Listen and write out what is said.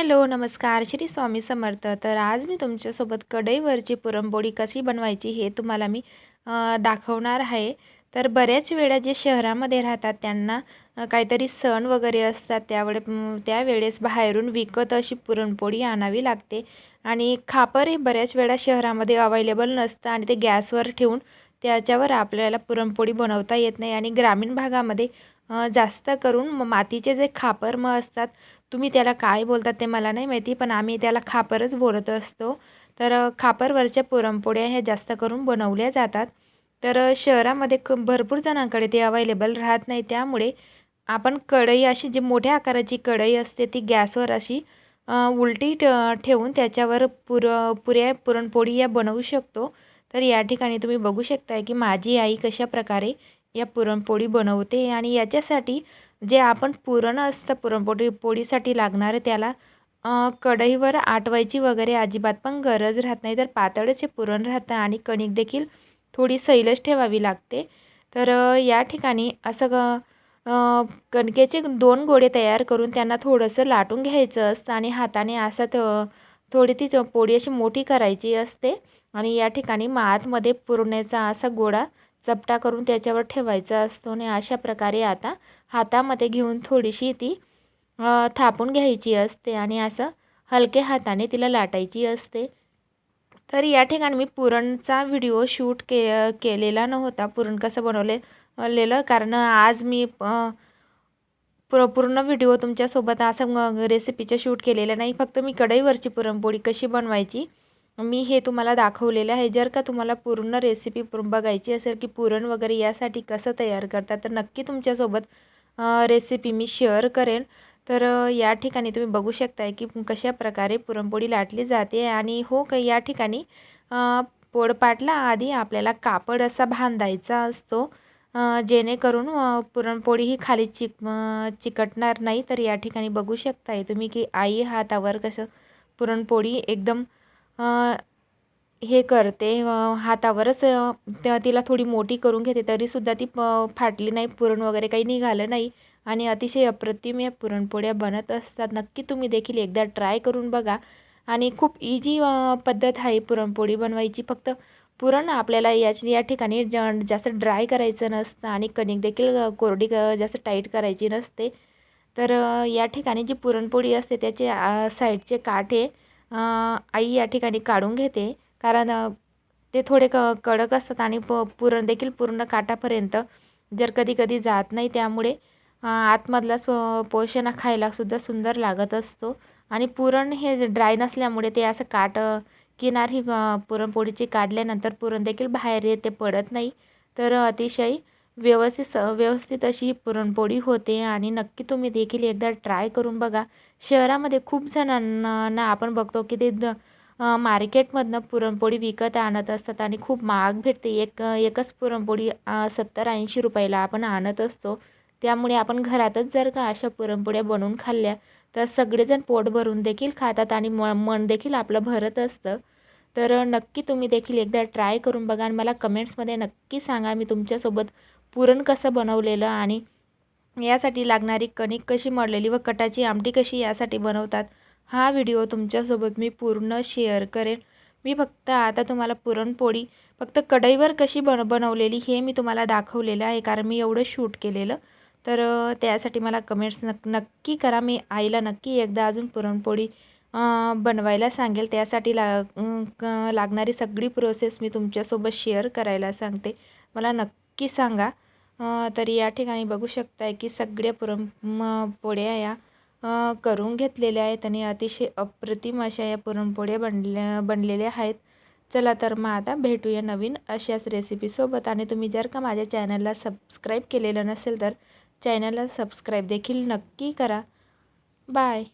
Hello नमस्कार. श्री स्वामी समर्थ. तर आज मी तुमच्यासोबत कढईवरची पुरणपोळी कशी बनवायची हे तुम्हाला मी दाखवणार आहे. तर बऱ्याच वेळा जे शहरामध्ये राहतात त्यांना काहीतरी सण वगैरे असतात त्यावेळे त्यावेळेस बाहेरून विकत अशी पुरणपोळी आणावी लागते. आणि खापर हे बऱ्याच वेळा शहरामध्ये अवेलेबल नसतं आणि ते गॅसवर ठेवून त्याच्यावर आपल्याला पुरणपोळी बनवता येत नाही. आणि ग्रामीण भागामध्ये जास्त करून मातीचे जे खापर मग असतात तुम्ही त्याला काय बोलतात ते मला नाही माहिती पण आम्ही त्याला खापरच बोलत असतो. तर खापरवरच्या पुरणपोळ्या ह्या जास्त करून बनवल्या जातात. तर शहरामध्ये क भरपूर जणांकडे ते अवेलेबल राहत नाही. त्यामुळे आपण कढई अशी जी मोठ्या आकाराची कढई असते ती गॅसवर अशी उलटी ठ ठेवून त्याच्यावर पुर पुऱ्या पुरणपोळी या बनवू शकतो. तर या ठिकाणी तुम्ही बघू शकताय की माझी आई कशा प्रकारे या पुरणपोळी बनवते आणि याच्यासाठी जे आपण पुरण असतं पुरणपोळी पोळीसाठी लागणारं त्याला कढईवर आटवायची वगैरे अजिबात पण गरज राहत नाही. तर पातळच हे पुरण राहतं आणि कणिक देखील थोडी सैलच ठेवावी लागते. तर या ठिकाणी असं ग कणकेचे दोन गोळे तयार करून त्यांना थोडंसं लाटून घ्यायचं असतं आणि हाताने असं थ थोडी ती च- पोळी अशी मोठी करायची असते. आणि या ठिकाणी मग आतमध्ये पुरण्याचा असा गोळा चपटा करून त्याच्यावर ठेवायचा असतो आणि अशा प्रकारे आता हातामध्ये घेऊन थोडीशी ती थापून घ्यायची असते आणि असं हलक्या हाताने तिला लाटायची असते. तर या ठिकाणी मी पुरणचा व्हिडिओ शूट के केलेला नव्हता. पुरण कसं बनवले लेलं कारण आज मी पुर पूर्ण व्हिडिओ तुमच्यासोबत असं रेसिपीचं शूट केलेलं नाही. फक्त मी कढईवरची पुरणपोळी कशी बनवायची मी हे तुम्हाला दाखवलेलं आहे. जर का तुम्हाला पूर्ण रेसिपी बघायची असेल की पुरण वगैरे यासाठी कसं तयार करतात तर नक्की तुमच्यासोबत रेसिपी मी शेअर करेन. तर या ठिकाणी तुम्ही बघू शकताय की कशा प्रकारे पुरणपोळी लाटली जाते आणि हो का या ठिकाणी पोळपाटला आधी आपल्याला कापड असा बांधायचा असतो जेणेकरून पुरणपोळी ही खाली चिक चिकटणार नाही. तर या ठिकाणी बघू शकताय तुम्ही की आई हातावर कसं पुरणपोळी एकदम हे करते. हातावरच त्या तिला थोडी मोठी करून घेते. तरीसुद्धा ती प फाटली नाही पुरण वगैरे काही निघालं नाही. आणि अतिशय अप्रतिम या पुरणपोळ्या बनत असतात. नक्की तुम्ही देखील एकदा ट्राय करून बघा. आणि खूप इजी पद्धत आहे पुरणपोळी बनवायची. फक्त पुरण आपल्याला याची या ठिकाणी ज जास्त ड्राय करायचं नसतं. आणि कणिक देखील कोरडी क- जास्त टाईट करायची नसते. तर या ठिकाणी जी पुरणपोळी असते त्याचे साईडचे काठे आई या ठिकाणी काढून घेते. कारण ते थोडे क कडक असतात आणि प पुरण देखील पूर्ण काठापर्यंत जर कधी कधी जात नाही त्यामुळे आतमधला स्व खायलासुद्धा सुंदर लागत असतो. आणि पुरण हे ड्राय नसल्यामुळे ते असं काट किनार ही पुरणपोळीची काढल्यानंतर पुरण देखील बाहेर येते पडत नाही. तर अतिशय व्यवस्थित स व्यवस्थित अशी पुरणपोळी होते आणि नक्की तुम्ही देखील एकदा ट्राय करून बघा. शहरामध्ये खूप जणांना आपण बघतो की ते द मार्केटमधनं पुरणपोळी विकत आणत असतात आणि खूप महाग भेटते. एक एकच पुरणपोळी सत्तर ऐंशी रुपयाला आपण आणत असतो. त्यामुळे आपण घरातच जर का अशा पुरणपोळ्या बनवून खाल्ल्या तर सगळेजण पोट भरून देखील खातात आणि म मन देखील आपलं भरत असतं. तर नक्की तुम्ही देखील एकदा ट्राय करून बघा आणि मला कमेंट्समध्ये नक्की सांगा. मी तुमच्यासोबत पुरण कसं बनवलेलं आणि यासाठी लागणारी कणिक कशी मळलेली व कटाची आमटी कशी यासाठी बनवतात हा व्हिडिओ तुमच्यासोबत मी पूर्ण शेअर करेन. मी फक्त आता तुम्हाला पुरणपोळी फक्त कढईवर कशी बन बनवलेली हे मी तुम्हाला दाखवलेलं आहे कारण मी एवढं शूट केलेलं. तर त्यासाठी मला कमेंट्स नक नक्की करा. मी आईला नक्की एकदा अजून पुरणपोळी बनवायला सांगेल. त्यासाठी ला क- लागणारी सगळी प्रोसेस मी तुमच्यासोबत शेअर करायला सांगते. मला नक्की नक्की सांगा. तर या ठिकाणी बघू शकताय की सगळ्या पुरणपोळ्या पोळ्या या करून घेतलेल्या आहेत आणि अतिशय अप्रतिम अशा या पुरणपोळ्या बनल्या बनलेल्या आहेत. चला तर मग आता भेटूया नवीन अशाच रेसिपीसोबत आणि तुम्ही जर का माझ्या चॅनलला सबस्क्राईब केलेलं नसेल तर चॅनलला सबस्क्राईब देखील नक्की करा. बाय